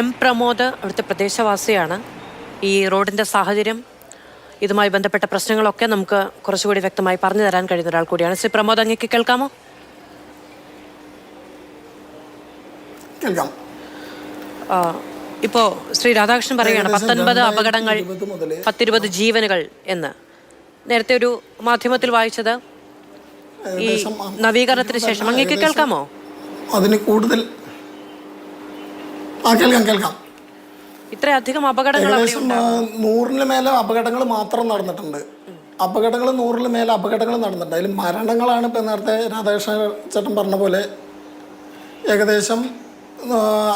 M Pramod അവിടുത്തെ പ്രദേശവാസിയാണ്. ഈ റോഡിന്റെ സാഹചര്യം ഇതുമായി ബന്ധപ്പെട്ട പ്രശ്നങ്ങളൊക്കെ നമുക്ക് കുറച്ചുകൂടി വ്യക്തമായി പറഞ്ഞു തരാൻ കഴിയുന്ന ഒരാൾ കൂടിയാണ്. ശ്രീ പ്രമോദ് അങ്ങേക്ക് കേൾക്കാമോ? കേൾക്കാം. ഇപ്പോ ശ്രീ രാധാകൃഷ്ണൻ പറയുകയാണ് പത്തൊൻപത് അപകടങ്ങൾ 2020 മുതൽ പത്തിരുപത് ജീവനുകൾ എന്ന്. നേരത്തെ ഒരു മാധ്യമത്തിൽ വായിച്ചത്. ഈ നവീകരണത്തിന് ശേഷം അങ്ങേക്ക് കേൾക്കാമോ? അതിന് കൂടുതൽ ആ കേൾക്കാം കേൾക്കാം. ഇത്രയധികം അപകടങ്ങൾ ഏകദേശം നൂറിന് മേലെ അപകടങ്ങൾ മാത്രം നടന്നിട്ടുണ്ട്. അപകടങ്ങൾ നൂറിന് മേലെ അപകടങ്ങൾ നടന്നിട്ടുണ്ട്. അതിൽ മരണങ്ങളാണ് ഇപ്പം നേരത്തെ രാധാകൃഷ്ണ ചേട്ടൻ പറഞ്ഞ പോലെ ഏകദേശം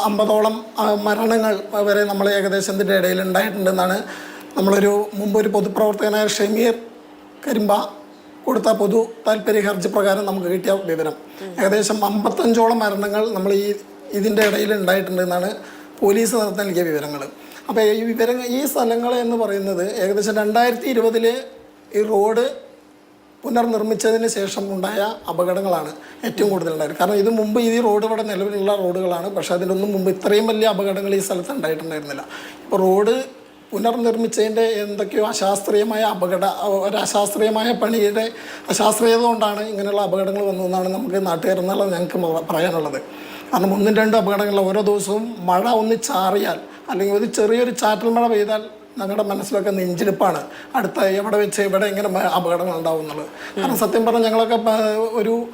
അമ്പതോളം മരണങ്ങൾ വരെ നമ്മൾ ഏകദേശം ഇതിന്റെ ഇടയിൽ ഉണ്ടായിട്ടുണ്ടെന്നാണ് നമ്മളൊരു മുമ്പ് ഒരു പൊതുപ്രവർത്തകനായ ഷമീർ കരിമ്പ കൊടുത്ത പൊതു താല്പര്യ ഹർജി പ്രകാരം നമുക്ക് കിട്ടിയ വിവരം. ഏകദേശം അമ്പത്തഞ്ചോളം മരണങ്ങൾ നമ്മൾ ഈ ഇതിന്റെ ഇടയിൽ ഉണ്ടായിട്ടുണ്ടെന്നാണ് പോലീസ് നടത്താൻ നൽകിയ വിവരങ്ങൾ. അപ്പോൾ ഈ വിവരങ്ങൾ ഈ സ്ഥലങ്ങൾ എന്ന് പറയുന്നത് ഏകദേശം രണ്ടായിരത്തി ഇരുപതിൽ ഈ റോഡ് പുനർനിർമ്മിച്ചതിന് ശേഷം ഉണ്ടായ അപകടങ്ങളാണ് ഏറ്റവും കൂടുതൽ ഉണ്ടായത്. കാരണം ഇത് മുമ്പ് ഈ റോഡ് ഇവിടെ നിലവിലുള്ള റോഡുകളാണ്. പക്ഷേ അതിനൊന്നും മുമ്പ് ഇത്രയും വലിയ അപകടങ്ങൾ ഈ സ്ഥലത്ത് ഉണ്ടായിട്ടുണ്ടായിരുന്നില്ല. ഇപ്പോൾ റോഡ് പുനർനിർമ്മിച്ചതിന്റെ എന്തൊക്കെയോ അശാസ്ത്രീയമായ അപകട ഒരു പണിയുടെ അശാസ്ത്രീയത കൊണ്ടാണ് ഇങ്ങനെയുള്ള അപകടങ്ങൾ വന്നതെന്നാണ് നമുക്ക് നാട്ടുകാരെന്നുള്ളത് ഞങ്ങൾക്ക് പറയാനുള്ളത്. കാരണം ഒന്നും രണ്ടും അപകടങ്ങൾ ഓരോ ദിവസവും മഴ ഒന്ന് ചാറിയാൽ അല്ലെങ്കിൽ ഒരു ചെറിയൊരു ചാറ്റൽ മഴ പെയ്താൽ ഞങ്ങളുടെ മനസ്സിലൊക്കെ നെഞ്ചിരിപ്പാണ് അടുത്ത എവിടെ വെച്ച് എവിടെ ഇങ്ങനെ മ- അപകടങ്ങൾ ഉണ്ടാവും എന്നുള്ളത്. കാരണം സത്യം പറഞ്ഞാൽ ഞങ്ങളൊക്കെ ഒരു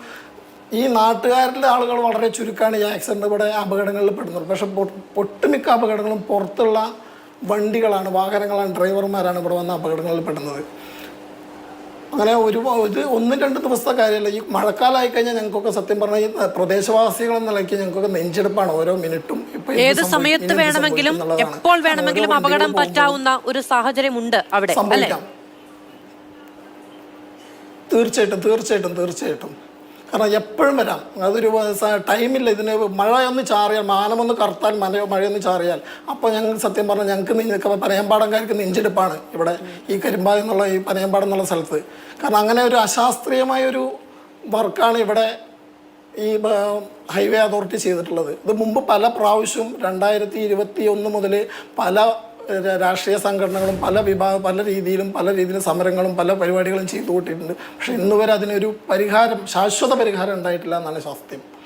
ഈ നാട്ടുകാരിലെ ആളുകൾ വളരെ ചുരുക്കമാണ് ഈ ആക്സിഡന്റ് ഇവിടെ അപകടങ്ങളിൽ പെടുന്നത്. പക്ഷെ പൊട്ടുമിക്ക അപകടങ്ങളും പുറത്തുള്ള വണ്ടികളാണ് വാഹനങ്ങളാണ് ഡ്രൈവർമാരാണ് ഇവിടെ വന്ന അപകടങ്ങളിൽ പെടുന്നത് അങ്ങനെ ഒരു ഇത് ഒന്നും രണ്ട് ദിവസത്തെ കാര്യമല്ല. ഈ മഴക്കാലമായി കഴിഞ്ഞാൽ ഞങ്ങൾക്കൊക്കെ സത്യം പറഞ്ഞാൽ ഈ പ്രദേശവാസികൾ എന്ന നിലയ്ക്ക് ഞങ്ങൾക്കൊക്കെ നെഞ്ചെടുപ്പാണ് ഓരോ മിനിറ്റും ഏത് സമയത്ത് വേണമെങ്കിലും എപ്പോൾ വേണമെങ്കിലും അപകടം പറ്റാവുന്ന ഒരു സാഹചര്യമുണ്ട് അവിടെ സംഭവിക്കാം. തീർച്ചയായിട്ടും തീർച്ചയായിട്ടും തീർച്ചയായിട്ടും. കാരണം എപ്പോഴും വരാം. അതൊരു ടൈമില്ല. ഇതിന് മഴ ഒന്ന് ചാറിയാൽ മാനമൊന്ന് കറുത്താൽ മഴ മഴയൊന്ന് ചാറിയാൽ അപ്പോൾ ഞങ്ങൾ സത്യം പറഞ്ഞാൽ ഞങ്ങൾക്ക് നിങ്ങൾക്ക് പനയമ്പാടംകാർക്ക് നെഞ്ചെടുപ്പാണ് ഇവിടെ ഈ കരിമ്പാട് എന്നുള്ള ഈ പനയമ്പാടം എന്നുള്ള സ്ഥലത്ത്. കാരണം അങ്ങനെ ഒരു അശാസ്ത്രീയമായ ഒരു വർക്കാണ് ഇവിടെ ഈ ഹൈവേ അതോറിറ്റി ചെയ്തിട്ടുള്ളത്. ഇത് മുമ്പ് പല പ്രാവശ്യവും രണ്ടായിരത്തി ഇരുപത്തി ഒന്ന് മുതൽ പല രാഷ്ട്രീയ സംഘടനകളും പല വിഭാഗം പല രീതിയിലും പല രീതിയിലും സമരങ്ങളും പല പരിപാടികളും ചെയ്തു കൂട്ടിയിട്ടുണ്ട് പക്ഷെ ഇന്നുവരെ അതിനൊരു പരിഹാരം ശാശ്വത പരിഹാരം ഉണ്ടായിട്ടില്ല എന്നാണ് സത്യം